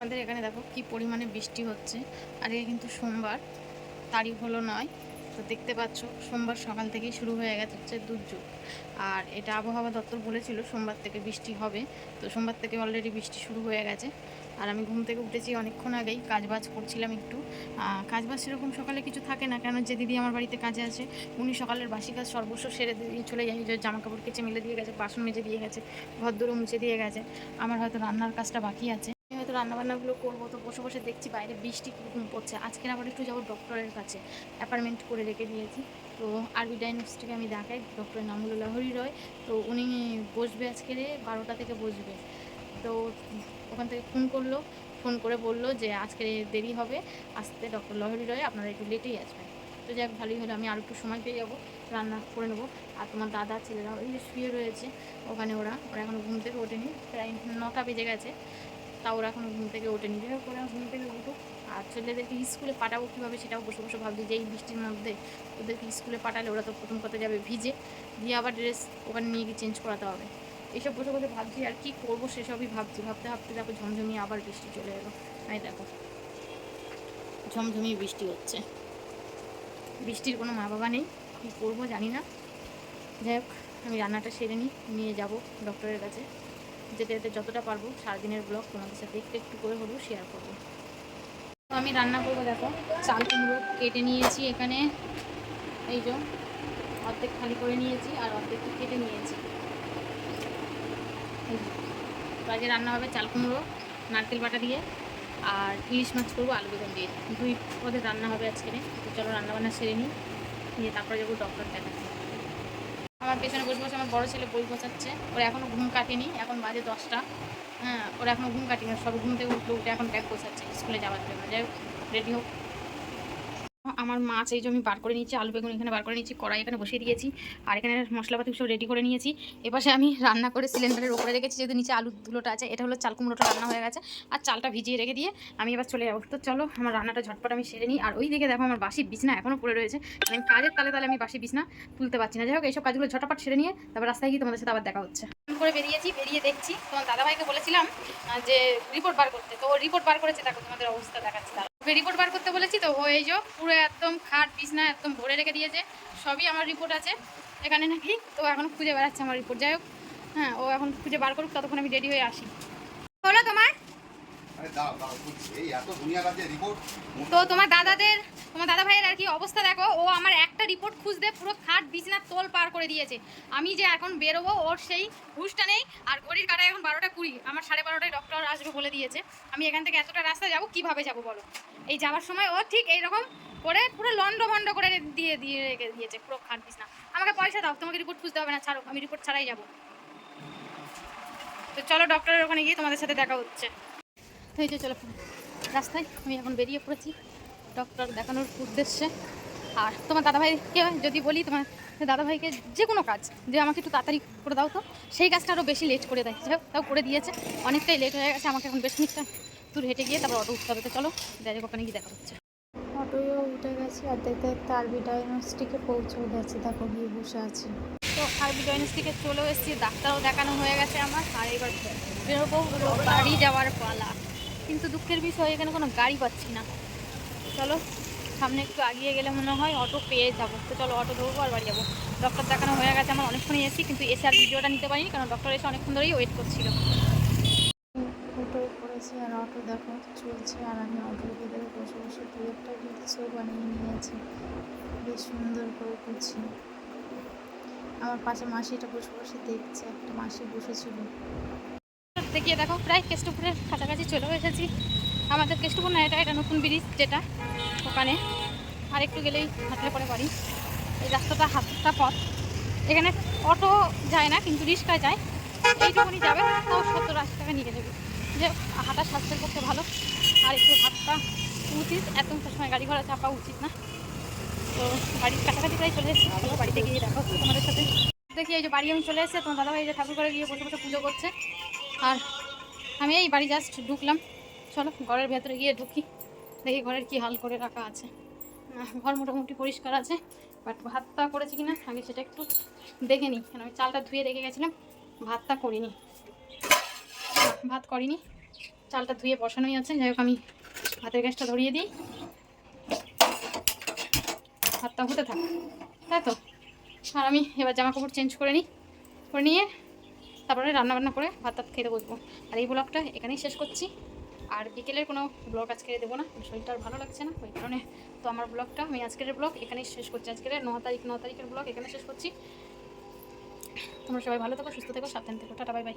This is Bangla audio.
আমাদের এখানে দেখো কি পরিমাণে বৃষ্টি হচ্ছে। আর এ কিন্তু সোমবার, তারিখ হলো নয়। তো দেখতে পাচ্ছ, সোমবার সকাল থেকেই শুরু হয়ে গেছে হচ্ছে দুর্যোগ। আর এটা আবহাওয়া দপ্তর বলেছিল সোমবার থেকে বৃষ্টি হবে। তো সোমবার থেকে অলরেডি বৃষ্টি শুরু হয়ে গেছে। আর আমি ঘুম থেকে উঠেছি অনেকক্ষণ আগেই, কাজবাজ করছিলাম একটু। কাজবাজ সেরকম সকালে কিছু থাকে না, কেন যে দিদি আমার বাড়িতে কাজে আছে উনি সকালের বাসি কাজ সর্বস্ব সেরে দিয়ে চলে যায়। যে জামা কাপড় কেচে মেলে দিয়ে গেছে, বাসন মেজে দিয়ে গেছে, ঘর দূরে মুছে দিয়ে গেছে। আমার হয়তো রান্নার কাজটা বাকি আছে। রান্নাবান্নাগুলো করব, তো বসে বসে দেখছি বাইরে বৃষ্টি কীরকম পড়ছে। আজকের আবার একটু যাব ডক্টরের কাছে। অ্যাপার্টমেন্ট করে রেখে দিয়েছি। তো আরবি ডাইনোসটিকে আমি দেখাই। ডক্টরের নাম হলো লাহরি রয় তো উনি বসবে আজকে বারোটা থেকে বসবে। তো ওখান থেকে ফোন করল। ফোন করে বলল যে আজকে দেরি হবে। আসতে ডক্টর লহরি রয় আপনারা একটু লেটেই আসবেন। তো যাক, ভালোই হলো। আমি আর একটু সময় পেয়ে যাব। রান্না করে নেব। আর তোমার দাদা, ছেলেরা ওই শুয়ে রয়েছে। ওখানে ওরা ওরা এখনও ঘুম থেকে ওঠেনি। প্রায় নটা বেজে গেছে। তা ওরা ঘুম থেকে ওঠেনি। যাই হোক, ওরা ঘুম থেকে উঠুক। আর ছেলেদেরকে স্কুলে পাঠাবো কীভাবে সেটাও বসে বসে ভাবছি। যে এই বৃষ্টির মধ্যে ওদেরকে স্কুলে পাঠালে ওরা তো প্রথম কথা যাবে ভিজে। দিয়ে আবার ড্রেস ওখানে নিয়ে গিয়ে চেঞ্জ করাতে হবে। এইসব বসে বসে ভাবছি আর কি করব সেসবই ভাবছি। ভাবতে ভাবতে দেখো ঝমঝমিয়ে আবার বৃষ্টি চলে এলো। এই দেখো। ঝমঝমিয়ে বৃষ্টি হচ্ছে। বৃষ্টির কোনো মা বাবা নেই। কী করব জানি না। যাই হোক, আমি রান্নাটা সেরে নিই। নিয়ে যাব ডক্টরের কাছে। যেতে যেতে যতটা পারব সারাদিনের ব্লগ তোমাদের সাথে একটু একটু করে হলেও শেয়ার করব। তো আমি রান্না করব, দেখো, চাল কুমড়ো কেটে নিয়েছি এখানে। এই যে, অর্ধেক খালি করে নিয়েছি আর অর্ধেক কেটে নিয়েছি। আজকে রান্না হবে চাল কুমড়ো, নারকেল বাটা দিয়ে আর ইলিশ মাছ করব, আলু বেগুন দিয়ে। দুই পদের রান্না হবে আজকে। তো চলো রান্নাবান্না সেরে নিই, নিয়ে তারপরে যাব ডক্টর দেখাতে। আমার পেছনে বসে বসে আমার বড় ছেলে বই বসাচ্ছে ওর এখনও ঘুম কাটেনি, এখন বাজে দশটা। হ্যাঁ ওরা এখনও ঘুম কাটেনি সব ঘুম থেকে উঠল, উঠে এখন ব্যাগ বসাচ্ছে স্কুলে যাওয়ার জন্য। যাই হোক, রেডি হোক। আমার মাছ এই যে আমি বার করে নিয়েছি আলু বেগুন এখানে বার করে নিয়েছি কড়াই এখানে বসিয়ে দিয়েছি, আর এখানে মশলাপাতি সব রেডি করে নিয়েছি। এপাশে আমি রান্না করে সিলিন্ডারের ওপরে রেখেছি, যেহেতু নিচে আলু ধুলোটা আছে, এটা হলো চাল কুমড়োটা রান্না হয়ে গেছে, আর চালটা ভিজিয়ে রেখে দিয়ে আমি এবার চলে যাব। তো চলো, আমার রান্নাটা ঝটপট আমি সেরে নিই, আর ওই দিকে দেখো আমার বাসি বিছনা এখনও পড়ে রয়েছে মানে আমি কাজের তালে তালে আমি বাসি বিছনা তুলতে পারছি না। যাই হোক, এইসব কাজগুলো ঝটপট সেরে নিয়ে তারপর রাস্তায় গিয়ে তোমাদের সাথে আবার দেখা হচ্ছে। করে বেরিয়েছি, বেরিয়ে দেখছি, তোমার দাদাভাইকে বলেছিলাম যে রিপোর্ট বার করতে, তো রিপোর্ট বার করেছে, দেখো তোমাদের অবস্থা দেখাচ্ছে রিপোর্ট বার করতে বলেছি তো, ও এই যে পুরো একদম খাট বিছনা একদম ভরে রেখে দিয়েছে, সবই আমার রিপোর্ট আছে। এখানে নাকি তো এখন খুঁজে বেড়াচ্ছে আমার রিপোর্ট যাই হোক। হ্যাঁ ও এখন খুঁজে বার করুক, ততক্ষণ আমি রেডি হয়ে আসি। হলো তোমার। তো তোমার দাদাদের, তোমার দাদা ভাইয়ের আর কি অবস্থা দেখো, ও আমার একটা রিপোর্ট খুঁজতে পুরো খাট বিছনার তোল পার করে দিয়েছে। আমি যে এখন বেরোবো, ওর সেই হুশটা নেই, আর ঘড়ির কাটায় এখন বারোটা কুড়ি, আমার সাড়ে বারোটায় ডক্টর আসবে বলে দিয়েছে। আমি এখান থেকে এতটা রাস্তা যাব, কীভাবে যাব বলো? এই যাওয়ার সময় ও ঠিক এইরকম করে পুরো লন্ড ভন্ড করে দিয়ে দিয়ে রেখে দিয়েছে পুরো খাট বিছনা। আমাকে পয়সা দাও, তোমাকে রিপোর্ট খুঁজতে হবে না, ছাড়ো, আমি রিপোর্ট ছাড়াই যাব। তো চলো ডক্টরের ওখানে গিয়ে তোমাদের সাথে দেখা হচ্ছে। এই যে চলো রাস্তায় আমি এখন বেরিয়ে পড়েছি ডক্টর দেখানোর উদ্দেশ্যে। আর তোমার দাদাভাইকে যদি বলি তোমার দাদাভাইকে যে কোনো কাজ যে আমাকে একটু তাড়াতাড়ি করে দাও তো। সেই কাজটা আরও বেশি লেট করে দেয়। যাই তাও করে দিয়েছে। অনেকটাই লেট হয়ে গেছে আমাকে এখন বেশ খানিকটা দূর হেঁটে গিয়ে তারপর অটো উঠতে হবে। তো চলো হোক, ওখানে গিয়ে দেখা হচ্ছে। অটোও উঠে গেছে আর দেখতে দেখতে আরবি ডায়াগনস্টিকে পৌঁছেও গেছে। দেখো গিয়ে বসে আছে। তো আরবি থেকে চলেও এসেছি। ডাক্তারও দেখানো হয়ে গেছে আমার। আর এবার বেরোবো বাড়ি যাওয়ার পালা। কিন্তু দুঃখের বিষয়, এখানে কোনো গাড়ি পাচ্ছি না। চলো, সামনে একটু আগিয়ে গেলে মনে হয় অটো পেয়ে যাব। তো চলো, অটো ধরবো আর বাড়ি যাব। ডক্টর দেখানো হয়ে গেছে, আমার অনেকক্ষণই এসেছি, কিন্তু এসে আর ভিডিওটা নিতে পারিনি, কারণ ডক্টর এসে অনেকক্ষণ ধরেই ওয়েট করছিল। অটোয় আর অটো দেখো চলছে, আর আমি অটোর ভিতরে বসে বসে দু একটা বানিয়ে নিয়েছি। বেশ সুন্দর করে করছি। আমার পাশে মাসিটা বসে বসে দেখছে, একটা মাসি বসেছিল। দেখিয়ে দেখো, প্রায় কেষ্টপুরের কাছাকাছি চলেও এসেছি। আমাদের কেষ্টপুর না, এটা এটা নতুন ব্রিজ যেটা ওখানে। আর একটু গেলেই হাঁটলে পরে বাড়ি। এই রাস্তাটা হাতটা পথ। এখানে অটো যায় না, কিন্তু রিক্সায় যায়। এইটুকুনি যাবে, তাও সত্তর আশি টাকা নিয়ে যাবে যে হাঁটা স্বাস্থ্যের পক্ষে ভালো, আর একটু হাতটা উচিত। এত সময় গাড়ি ঘোড়া চাপা উচিত না। তো বাড়ির কাছাকাছি প্রায় চলে এসেছি। বাড়িতে গিয়ে দেখা তোমাদের সাথে। দেখি, এই যে বাড়ি আমি চলে এসেছে। তোমার দাদাভাই এই যে ঠাকুর করে গিয়ে বসে বসে পুজো করছে। আর আমি এই বাড়ি জাস্ট ঢুকলাম। চলো, ঘরের ভেতরে গিয়ে ঢুকি। দেখি ঘরের কি হাল করে রাখা আছে। ঘর মোটামুটি পরিষ্কার আছে বাট ভাতটা করেছি কিনা, আগে সেটা একটু দেখে নিই। কেন আমি চালটা ধুয়ে রেখে গেছিলাম, ভাতটা করিনি। ভাত করিনি, চালটা ধুয়ে বসানোই আছে। যাই হোক, আমি ভাতের গ্যাসটা ধরিয়ে দিই। ভাতটা হতে থাক, তাই তো? আর আমি এবার জামা কাপড় চেঞ্জ করে নিই। করে নিয়ে তারপরে রান্নাবান্না করে ভাত ভাত খেতে বসবো। আর এই ব্লগটা এখানেই শেষ করছি। আর বিকেলের কোনো ব্লগ আজকে দেবো না। শরীরটা আর ভালো লাগছে না, ওই কারণে তো আমার ব্লগটা, আমি আজকের ব্লগ এখানেই শেষ করছি। আজকের ন তারিখ ন তারিখের ব্লগ এখানে শেষ করছি। তোমরা সবাই ভালো থাকো, সুস্থ থেকো, সাবধান থাকো। Tata, bye bye.